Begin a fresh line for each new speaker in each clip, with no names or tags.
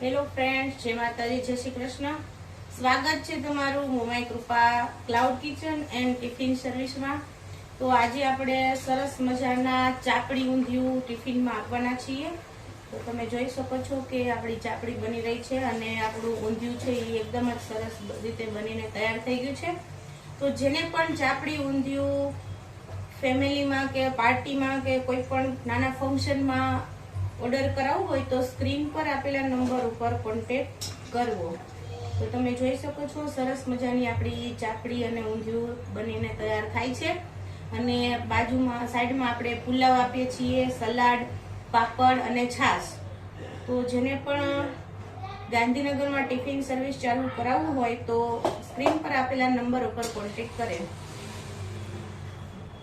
Hello friends જય માતાજી, જય શ્રી કૃષ્ણ. સ્વાગત છે તમારું Momai Krupa cloud kitchen and tiffin સર્વિસમાં તો આજે આપણે સરસ મજાના ચાપડી ઊંધિયું ટિફિનમાં આપવાના છીએ. તો તમે જોઈ શકો છો કે આપણી ચાપડી બની રહી છે અને આપણું ઊંધિયું છે એ એકદમ જ સરસ રીતે બનીને તૈયાર થઈ ગયું છે. તો જેને પણ ચાપડી ઊંધિયું ફેમિલીમાં કે પાર્ટીમાં કે કોઈ પણ નાના ફંક્શનમાં ઓર્ડર કરાવવું હોય તો સ્ક્રીન પર આપેલા નંબર ઉપર કોન્ટેક્ટ કરવો. તો તમે જોઈ શકો છો, સરસ મજાની આપણી ચાપડી અને ઊંધિયું બનીને તૈયાર થાય છે. અને બાજુમાં, સાઈડમાં આપણે પુલાવ આપીએ છીએ, સલાડ, પાપડ અને છાશ. તો જેને પણ ગાંધીનગરમાં ટિફિન સર્વિસ ચાલુ કરાવવું હોય તો સ્ક્રીન પર આપેલા નંબર ઉપર કોન્ટેક્ટ કરે.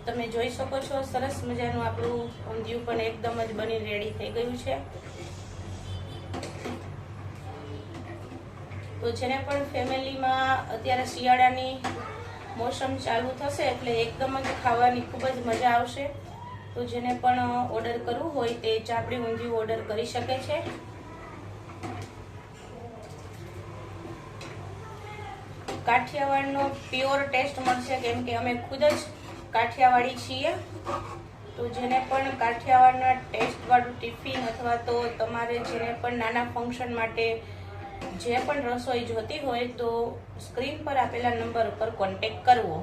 તમે જોઈ શકો છો, સરસ મજાનું આપણું ઊંધિયું પણ એકદમ જ બની રેડી થઈ ગયું છે. તો જેને પણ ફેમિલીમાં અત્યારે શિયાળાની મોસમ ચાલુ થશે એટલે એકદમ જ ખાવાની ખૂબ જ મજા આવશે. તો જેને પણ ઓર્ડર કરવું હોય તે ચાપડી ઊંધિયું ઓર્ડર કરી શકે છે. કાઠિયાવાડનો પ્યોર ટેસ્ટ મળશે કેમ કે અમે ખુદ જ કાઠિયાવાડી છીએ. તો જેને પણ કાઠિયાવાડના ટેસ્ટવાળું ટિફિન અથવા તો તમારે જેને પણ નાના ફંક્શન માટે જે પણ રસોઈ જોતી હોય તો સ્ક્રીન પર આપેલા નંબર ઉપર કોન્ટેક કરવો.